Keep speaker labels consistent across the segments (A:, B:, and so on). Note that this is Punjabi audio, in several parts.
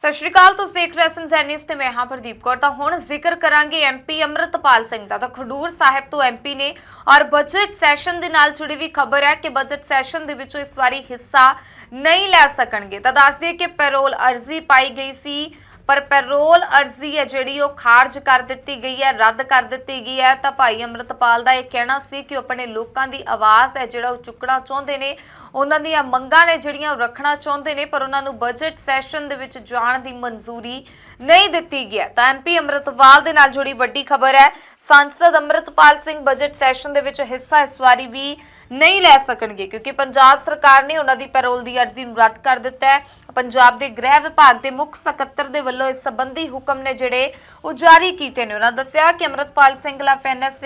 A: ਸਤਿ ਸ਼੍ਰੀ ਅਕਾਲ, ਤੁਸੀਂ ਦੇਖ ਰਹੇ ਹੋ ਨਿਊਜ਼ ਤੇ ਮੈਂ ਹਾਂ ਪ੍ਰਦੀਪ ਕੌਰ। ਤਾਂ ਹੁਣ ਜ਼ਿਕਰ ਕਰਾਂਗੇ ਐਮਪੀ ਅਮਰਤਪਾਲ ਸਿੰਘ ਦਾ। ਤਾਂ ਖਡੂਰ ਸਾਹਿਬ ਤੋਂ ਐਮਪੀ ਨੇ ਔਰ ਬਜਟ ਸੈਸ਼ਨ ਦੇ ਨਾਲ ਜੁੜੀ ਵੀ ਖਬਰ ਹੈ ਕਿ ਬਜਟ ਸੈਸ਼ਨ ਦੇ ਵਿੱਚ ਇਸ ਵਾਰੀ ਹਿੱਸਾ ਨਹੀਂ ਲੈ ਸਕਣਗੇ। ਤਾਂ ਦੱਸ ਦਈਏ ਕਿ ਪੈਰੋਲ ਅਰਜ਼ੀ ਪਾਈ ਗਈ ਸੀ ਪਰ ਪੈਰੋਲ ਅਰਜ਼ੀ ਹੈ ਜਿਹੜੀ ਉਹ ਖਾਰਜ ਕਰ ਦਿੱਤੀ ਗਈ ਹੈ, ਰੱਦ ਕਰ ਦਿੱਤੀ ਗਈ ਹੈ ਤਾਂ ਭਾਈ ਅਮਰਤਪਾਲ ਦਾ ਇਹ ਕਹਿਣਾ ਸੀ ਕਿ ਉਹ ਆਪਣੇ ਲੋਕਾਂ ਦੀ ਆਵਾਜ਼ ਹੈ, ਜਿਹੜਾ ਉਹ ਚੁੱਕਣਾ ਚਾਹੁੰਦੇ ਨੇ, ਉਹਨਾਂ ਦੀਆਂ ਮੰਗਾਂ ਨੇ ਜਿਹੜੀਆਂ ਉਹ ਰੱਖਣਾ ਚਾਹੁੰਦੇ ਨੇ, ਪਰ ਉਹਨਾਂ ਨੂੰ ਬਜਟ ਸੈਸ਼ਨ ਦੇ ਵਿੱਚ ਜਾਣ ਦੀ ਮਨਜ਼ੂਰੀ ਨਹੀਂ ਦਿੱਤੀ ਗਈ ਹੈ। ਤਾਂ ਐਮਪੀ ਅਮਰਤਪਾਲ ਦੇ ਨਾਲ ਜੁੜੀ ਵੱਡੀ ਖਬਰ ਹੈ, ਸੰਸਦ ਅਮਰਤਪਾਲ ਸਿੰਘ ਬਜਟ ਸੈਸ਼ਨ ਦੇ ਵਿੱਚ ਹਿੱਸਾ ਇਸ ਵਾਰੀ ਵੀ ਨਹੀਂ ਲੈ ਸਕਣਗੇ, ਕਿਉਂਕਿ ਪੰਜਾਬ ਸਰਕਾਰ ਨੇ ਉਹਨਾਂ ਦੀ ਪੈਰੋਲ ਦੀ ਅਰਜ਼ੀ ਨੂੰ ਰੱਦ ਕਰ ਦਿੱਤਾ ਹੈ ਪੰਜਾਬ ਦੇ ਗ੍ਰਹਿ ਵਿਭਾਗ ਦੇ ਮੁੱਖ ਸਕੱਤਰ ਦੇ ਵੱਲੋਂ ਇਸ ਸੰਬੰਧੀ ਹੁਕਮ ਨੇ ਜਿਹੜੇ ਉਹ ਜਾਰੀ ਕੀਤੇ ਨੇ। ਉਹਨਾਂ ਦੱਸਿਆ ਕਿ ਅਮਰਤਪਾਲ ਸਿੰਘ ਖਿਲਾਫ ਐਨਐਸ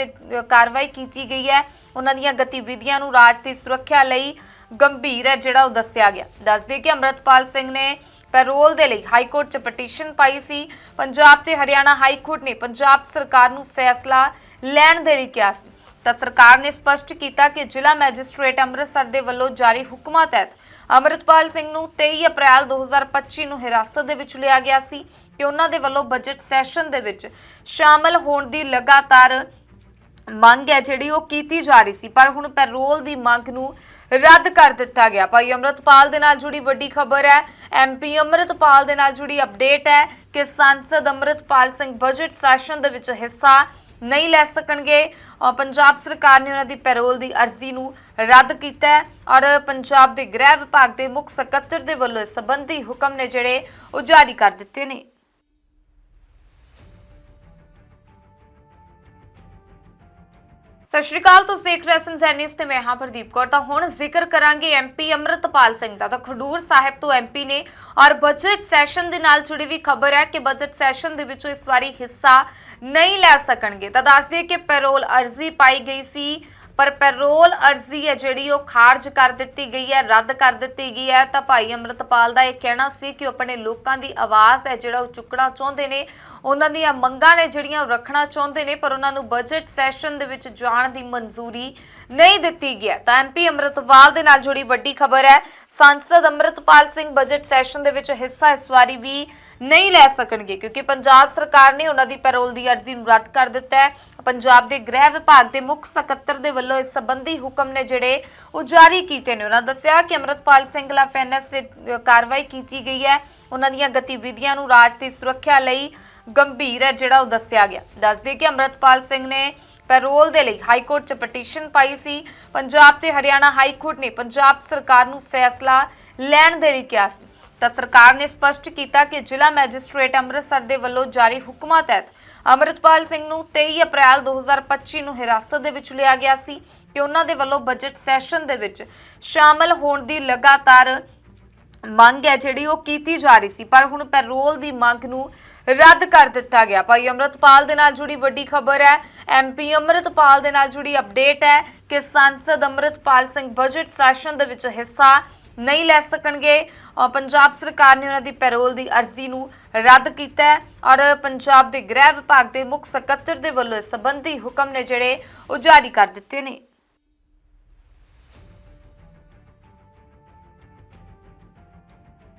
A: ਕਾਰਵਾਈ ਕੀਤੀ ਗਈ ਹੈ। ਉਹਨਾਂ ਦੀਆਂ ਗਤੀਵਿਧੀਆਂ ਨੂੰ ਰਾਜ ਦੀ ਸੁਰੱਖਿਆ ਲਈ ਗੰਭੀਰ ਹੈ ਜਿਹੜਾ ਉਹ ਦੱਸਿਆ ਗਿਆ। ਦੱਸਦੇ ਕਿ ਅਮਰਤਪਾਲ ਸਿੰਘ ਨੇ ਪੈਰੋਲ ਦੇ ਲਈ ਹਾਈ ਕੋਰਟ 'ਚ ਪਟੀਸ਼ਨ ਪਾਈ ਸੀ। ਪੰਜਾਬ ਤੇ ਹਰਿਆਣਾ ਹਾਈ ਕੋਰਟ ਨੇ ਪੰਜਾਬ ਸਰਕਾਰ ਨੂੰ ਫੈਸਲਾ ਲੈਣ ਦੇ ਲਈ ਕਿਹਾ ਸੀ। ਤਾਂ ਸਰਕਾਰ ਨੇ ਸਪਸ਼ਟ ਕੀਤਾ ਕਿ ਜ਼ਿਲ੍ਹਾ ਮੈਜਿਸਟ੍ਰੇਟ ਅੰਮ੍ਰਿਤਸਰ ਦੇ ਵੱਲੋਂ ਜਾਰੀ ਹੁਕਮਾਂ ਤਹਿਤ ਅਮਰਿਤਪਾਲ ਸਿੰਘ ਨੂੰ 23 ਅਪ੍ਰੈਲ 2025 ਨੂੰ ਹਿਰਾਸਤ ਦੇ ਵਿੱਚ ਲਿਆ ਗਿਆ ਸੀ ਕਿ ਉਹਨਾਂ ਦੇ ਵੱਲੋਂ ਬਜਟ ਸੈਸ਼ਨ ਦੇ ਵਿੱਚ ਸ਼ਾਮਲ ਹੋਣ ਦੀ ਲਗਾਤਾਰ ਮੰਗ ਹੈ ਜਿਹੜੀ ਉਹ ਕੀਤੀ ਜਾ ਰਹੀ ਸੀ। ਪਰ ਹੁਣ ਪੈਰੋਲ ਦੀ ਮੰਗ ਨੂੰ ਰੱਦ ਕਰ ਦਿੱਤਾ ਗਿਆ। ਭਾਈ ਅਮਰਤਪਾਲ ਦੇ ਨਾਲ ਜੁੜੀ ਵੱਡੀ ਖਬਰ ਹੈ। ਐਮਪੀ ਅਮਰਤਪਾਲ ਦੇ ਨਾਲ ਜੁੜੀ ਅਪਡੇਟ ਹੈ ਕਿ ਸੰਸਦ ਅਮਰਤਪਾਲ ਸਿੰਘ ਬਜਟ ਸੈਸ਼ਨ ਦੇ ਵਿੱਚ ਹਿੱਸਾ ਨਹੀਂ ਲੈ ਸਕਣਗੇ। ਔਰ ਪੰਜਾਬ ਸਰਕਾਰ ਨੇ ਉਹਨਾਂ ਦੀ ਪੈਰੋਲ ਦੀ ਅਰਜ਼ੀ ਨੂੰ ਰੱਦ ਕੀਤਾ ਹੈ ਔਰ ਪੰਜਾਬ ਦੇ ਗ੍ਰਹਿ ਵਿਭਾਗ ਦੇ ਮੁੱਖ ਸਕੱਤਰ ਦੇ ਵੱਲੋਂ ਇਸ ਸੰਬੰਧੀ ਹੁਕਮ ਨੇ ਜਿਹੜੇ ਉਹ ਜਾਰੀ ਕਰ ਦਿੱਤੇ ਨੇ। ਸਤਿ ਸ਼੍ਰੀ ਅਕਾਲ, ਤੁਸੀਂ ਦੇਖ ਰਹੇ ਹੋ ਨਿਊਜ਼ ਤੇ ਮੈਂ ਹਾਂ ਪ੍ਰਦੀਪ ਕੌਰ। ਤਾਂ ਹੁਣ ਜ਼ਿਕਰ ਕਰਾਂਗੇ ਐਮਪੀ ਅਮਰਤਪਾਲ ਸਿੰਘ ਦਾ। ਤਾਂ ਖਡੂਰ ਸਾਹਿਬ ਤੋਂ ਐਮਪੀ ਨੇ ਔਰ ਬਜਟ ਸੈਸ਼ਨ ਦੇ ਨਾਲ ਜੁੜੀ ਵੀ ਖਬਰ ਹੈ ਕਿ ਬਜਟ ਸੈਸ਼ਨ ਦੇ ਵਿੱਚ ਇਸ ਵਾਰੀ ਹਿੱਸਾ ਨਹੀਂ ਲੈ ਸਕਣਗੇ। ਤਾਂ ਦੱਸ ਦਈਏ ਕਿ ਪੈਰੋਲ ਅਰਜ਼ੀ ਪਾਈ ਗਈ ਸੀ ਪਰ ਪੈਰੋਲ ਅਰਜ਼ੀ ਹੈ ਜਿਹੜੀ ਉਹ ਖਾਰਜ ਕਰ ਦਿੱਤੀ ਗਈ ਹੈ, ਰੱਦ ਕਰ ਦਿੱਤੀ ਗਈ ਹੈ। ਤਾਂ ਭਾਈ ਅਮਰਤਪਾਲ ਦਾ ਇਹ ਕਹਿਣਾ ਸੀ ਕਿ ਉਹ ਆਪਣੇ ਲੋਕਾਂ ਦੀ ਆਵਾਜ਼ ਹੈ, ਜਿਹੜਾ ਉਹ ਚੁੱਕਣਾ ਚਾਹੁੰਦੇ ਨੇ। ਉਹਨਾਂ ਦੀਆਂ ਮੰਗਾਂ ਨੇ ਜਿਹੜੀਆਂ ਉਹ ਰੱਖਣਾ ਚਾਹੁੰਦੇ ਨੇ, ਪਰ ਉਹਨਾਂ ਨੂੰ ਬਜਟ ਸੈਸ਼ਨ ਦੇ ਵਿੱਚ ਜਾਣ ਦੀ ਮਨਜ਼ੂਰੀ ਨਹੀਂ ਦਿੱਤੀ ਗਈ ਹੈ। ਤਾਂ ਐਮਪੀ ਅਮਰਤਪਾਲ ਦੇ ਨਾਲ ਜੁੜੀ ਵੱਡੀ ਖਬਰ ਹੈ। ਸੰਸਦ ਅਮਰਤਪਾਲ ਸਿੰਘ ਬਜਟ ਸੈਸ਼ਨ ਦੇ ਵਿੱਚ ਹਿੱਸਾ ਇਸ ਵਾਰੀ ਵੀ ਨਹੀਂ ਲੈ ਸਕਣਗੇ, ਕਿਉਂਕਿ ਪੰਜਾਬ ਸਰਕਾਰ ਨੇ ਉਹਨਾਂ ਦੀ ਪੈਰੋਲ ਦੀ ਅਰਜ਼ੀ ਨੂੰ ਰੱਦ ਕਰ ਦਿੱਤਾ ਹੈ। ਪੰਜਾਬ ਦੇ ਗ੍ਰਹਿ ਵਿਭਾਗ ਦੇ ਮੁੱਖ ਸਕੱਤਰ ਦੇ ਵੱਲੋਂ ਇਸ ਸੰਬੰਧੀ ਹੁਕਮ ਨੇ ਜਿਹੜੇ ਉਹ ਜਾਰੀ ਕੀਤੇ ਨੇ। ਉਹਨਾਂ ਦੱਸਿਆ ਕਿ ਅਮਰਤਪਾਲ ਸਿੰਘ ਖਿਲਾਫ ਐਨਐਸ ਕਾਰਵਾਈ ਕੀਤੀ ਗਈ ਹੈ। ਉਹਨਾਂ ਦੀਆਂ ਗਤੀਵਿਧੀਆਂ ਨੂੰ ਰਾਜ ਦੀ ਸੁਰੱਖਿਆ ਲਈ ਗੰਭੀਰ ਹੈ, ਜਿਹੜਾ ਉਹ ਦੱਸਿਆ ਗਿਆ। ਦੱਸਦੇ ਕਿ ਅਮਰਤਪਾਲ ਸਿੰਘ ਨੇ ਪੈਰੋਲ ਦੇ ਲਈ ਹਾਈ ਕੋਰਟ 'ਚ ਪਟੀਸ਼ਨ ਪਾਈ ਸੀ। ਪੰਜਾਬ ਤੇ ਹਰਿਆਣਾ ਹਾਈ ਕੋਰਟ ਨੇ ਪੰਜਾਬ ਸਰਕਾਰ ਨੂੰ ਫੈਸਲਾ ਲੈਣ ਦੇ ਲਈ ਕਿਹਾ ਸੀ। ਤਾਂ ਸਰਕਾਰ ਨੇ ਸਪਸ਼ਟ ਕੀਤਾ ਕਿ ਜ਼ਿਲ੍ਹਾ ਮੈਜਿਸਟ੍ਰੇਟ ਅੰਮ੍ਰਿਤਸਰ ਦੇ ਵੱਲੋਂ ਜਾਰੀ ਹੁਕਮਾਂ ਤਹਿਤ ਅਮਰਿਤਪਾਲ ਸਿੰਘ ਨੂੰ 23 ਅਪ੍ਰੈਲ 2025 ਨੂੰ ਹਿਰਾਸਤ ਦੇ ਵਿੱਚ ਲਿਆ ਗਿਆ ਸੀ ਕਿ ਉਹਨਾਂ ਦੇ ਵੱਲੋਂ ਬਜਟ ਸੈਸ਼ਨ ਦੇ ਵਿੱਚ ਸ਼ਾਮਲ ਹੋਣ ਦੀ ਲਗਾਤਾਰ ਮੰਗ ਹੈ ਜਿਹੜੀ ਉਹ ਕੀਤੀ ਜਾ ਰਹੀ ਸੀ। ਪਰ ਹੁਣ ਪੈਰੋਲ ਦੀ ਮੰਗ ਨੂੰ ਰੱਦ ਕਰ ਦਿੱਤਾ ਗਿਆ। ਭਾਈ ਅਮਰਤਪਾਲ ਦੇ ਨਾਲ ਜੁੜੀ ਵੱਡੀ ਖਬਰ ਹੈ। ਐਮਪੀ ਅਮਰਤਪਾਲ ਦੇ ਨਾਲ ਜੁੜੀ ਅਪਡੇਟ ਹੈ ਕਿ ਸੰਸਦ ਅਮਰਤਪਾਲ ਸਿੰਘ ਬਜਟ ਸੈਸ਼ਨ ਦੇ ਵਿੱਚ ਹਿੱਸਾ ਨਹੀਂ ਲੈ ਸਕਣਗੇ। ਪੰਜਾਬ ਸਰਕਾਰ ਨੇ ਉਹਨਾਂ ਦੀ ਪੈਰੋਲ ਦੀ ਅਰਜ਼ੀ ਨੂੰ ਰੱਦ ਕੀਤਾ ਹੈ ਔਰ ਪੰਜਾਬ ਦੇ ਗ੍ਰਹਿ ਵਿਭਾਗ ਦੇ ਮੁੱਖ ਸਕੱਤਰ ਦੇ ਵੱਲੋਂ ਇਸ ਸੰਬੰਧੀ ਹੁਕਮ ਨੇ ਜਿਹੜੇ ਉਹ ਜਾਰੀ ਕਰ ਦਿੱਤੇ ਨੇ।